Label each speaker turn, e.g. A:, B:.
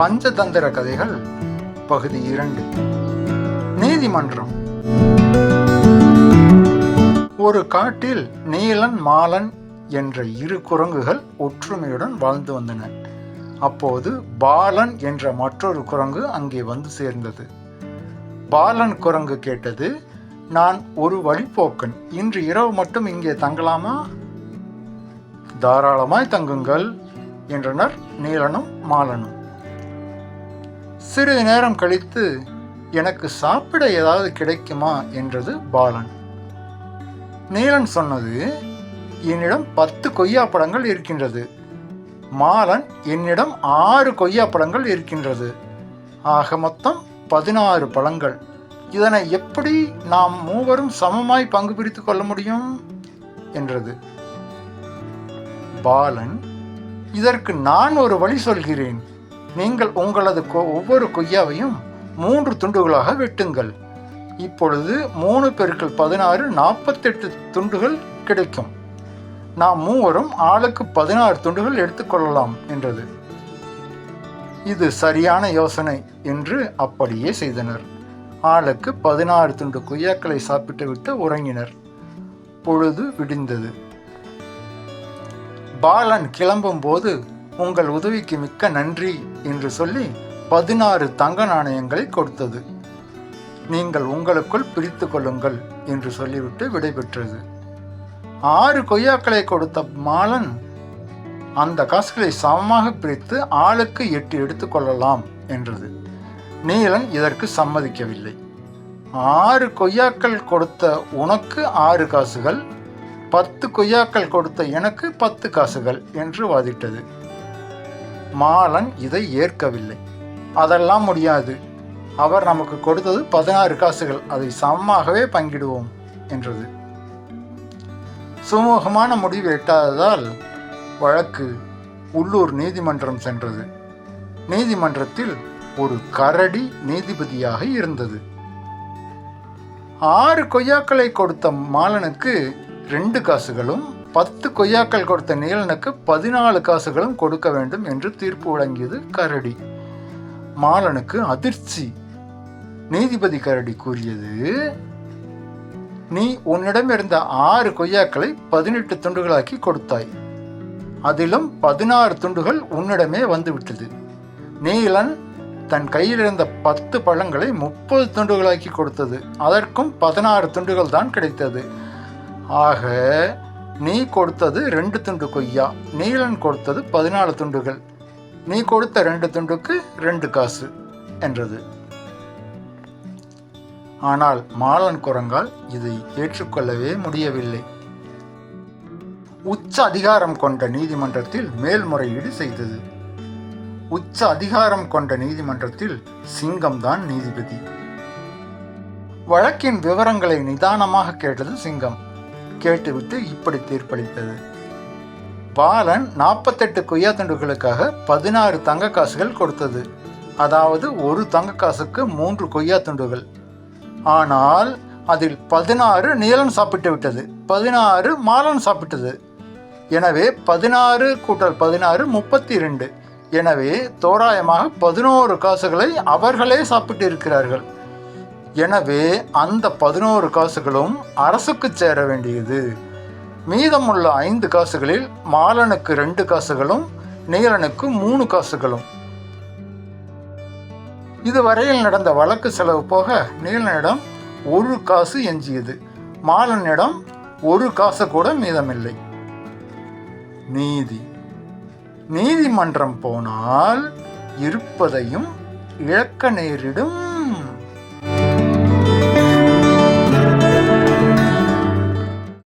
A: பஞ்சதந்திர கதைகள் பகுதி இரண்டு. நீதிமன்றம். ஒரு காட்டில் நீலன் மாலன் என்ற இரு குரங்குகள் ஒற்றுமையுடன் வாழ்ந்து வந்தன. அப்போது பாலன் என்ற மற்றொரு குரங்கு அங்கே வந்து சேர்ந்தது. பாலன் குரங்கு கேட்டது நான் ஒரு வழிப்போக்கன். இன்று இரவு மட்டும் இங்கே தங்கலாமா? தாராளமாய் தங்குங்கள் என்றனர் நீலனும் மாலனும். சிறிது நேரம் கழித்து எனக்கு சாப்பிட ஏதாவது கிடைக்குமா என்றது பாலன். நீலன் சொன்னது என்னிடம் பத்து கொய்யாப்பழங்கள் இருக்கின்றது. மாலன் என்னிடம் ஆறு கொய்யா பழங்கள் இருக்கின்றது. ஆக மொத்தம் பதினாறு பழங்கள். இதனை எப்படி நாம் மூவரும் சமமாய் பங்கு பிரித்து கொள்ள முடியும்? என்றது. பாலன் இதற்கு நான் ஒரு வழி சொல்கிறேன். நீங்கள் உங்களது கொ- ஒவ்வொரு கொய்யாவையும் மூன்று துண்டுகளாக வெட்டுங்கள். இப்பொழுது மூணு பெருக்கள் பதினாறு நாற்பத்தெட்டு துண்டுகள் கிடைக்கும். நாம் மூவரும் ஆளுக்கு பதினாறு துண்டுகள் எடுத்துக்கொள்ளலாம் என்றது. இது சரியான யோசனை என்று அப்படியே செய்தனர். ஆளுக்கு பதினாறு துண்டு கொய்யாக்களை சாப்பிட்டுவிட்டு உறங்கினர். பொழுது விடிந்தது. பாலன் கிளம்பும்போது உங்கள் உதவிக்கு மிக்க நன்றி என்று சொல்லி பதினாறு தங்க நாணயங்களை கொடுத்தது. நீங்கள் உங்களுக்குள் பிரித்து கொள்ளுங்கள் என்று சொல்லிவிட்டு விடைபெற்றது. ஆறு கொய்யாக்களை கொடுத்த மாலன் அந்த காசுகளை சமமாக பிரித்து ஆளுக்கு எட்டு எடுத்துக்கொள்ளலாம் என்றது. நீலன் இதற்கு சம்மதிக்கவில்லை. ஆறு கொய்யாக்கள் கொடுத்த உனக்கு ஆறு காசுகள் பத்து கொய்யாக்கள் கொடுத்த எனக்கு பத்து காசுகள் என்று வாதிட்டது. மாலன் இதை ஏற்கவில்லை. அதெல்லாம் முடியாது. அவர் நமக்கு கொடுத்தது பதினாறு காசுகள். அதை சமமாகவே பங்கிடுவோம் என்றது. சுமூகமான முடிவு எட்டாததால் வழக்கு உள்ளூர் நீதிமன்றம் சென்றது. நீதிமன்றத்தில் ஒரு கரடி நீதிபதியாக இருந்தது. ஆறு கொய்யாக்களை கொடுத்த மாலனுக்கு ரெண்டு காசுகளும் பத்து கொய்யாக்கள் கொடுத்த நீலனுக்கு பதினாலு காசுகளும் கொடுக்க வேண்டும் என்று தீர்ப்பு வழங்கியது கரடி. மாலனுக்கு அதிர்ச்சி. நீதிபதி கரடி கூறியது நீ உன்னிடம் இருந்த ஆறு கொய்யாக்களை பதினெட்டு துண்டுகளாக்கி கொடுத்தாய். அதிலும் பதினாறு துண்டுகள் உன்னிடமே வந்துவிட்டது. நீலன் தன் கையில் இருந்த பத்து பழங்களை முப்பது துண்டுகளாக்கி கொடுத்தது. அதற்கும் பதினாறு துண்டுகள் தான் கிடைத்தது. ஆக நீ கொடுத்தது ரெண்டு துண்டு கொய்யா நீலன் கொடுத்தது பதினாலு துண்டுகள். நீ கொடுத்த ரெண்டு துண்டுக்கு ரெண்டு காசு என்றது. ஆனால் மாலன் குரங்கால் இதை ஏற்றுக்கொள்ளவே முடியவில்லை. உச்ச அதிகாரம் கொண்ட நீதிமன்றத்தில் மேல்முறையீடு செய்தது. உச்ச அதிகாரம் கொண்ட நீதிமன்றத்தில் சிங்கம்தான் நீதிபதி. வழக்கின் விவரங்களை நிதானமாக கேட்டது சிங்கம். கேட்டுவிட்டு இப்படி தீர்ப்பளித்தது. பாலன் நாற்பத்தெட்டு கொய்யா துண்டுகளுக்காக பதினாறு தங்க காசுகள் கொடுத்தது. அதாவது ஒரு தங்க காசுக்கு மூன்று கொய்யா துண்டுகள் ஆனால் அதில் பதினாறு நீலன் சாப்பிட்டு விட்டது. பதினாறு மாலன் சாப்பிட்டது. எனவே பதினாறு கூட்டல் பதினாறு முப்பத்தி ரெண்டு எனவே தோராயமாக பதினோரு காசுகளை அவர்களே சாப்பிட்டு இருக்கிறார்கள் எனவே அந்த பதினோரு காசுகளும் அரசுக்கு சேர வேண்டியது. மீதமுள்ள ஐந்து காசுகளில் மாலனுக்கு ரெண்டு காசுகளும் நீலனுக்கு மூணு காசுகளும். இதுவரையில் நடந்த வழக்கு செலவு போக நீலனிடம் ஒரு காசு எஞ்சியது. மாலனிடம் ஒரு காசு கூட மீதமில்லை. நீதி. நீதிமன்றம் போனால் இருப்பதையும் இழக்க நேரிடும்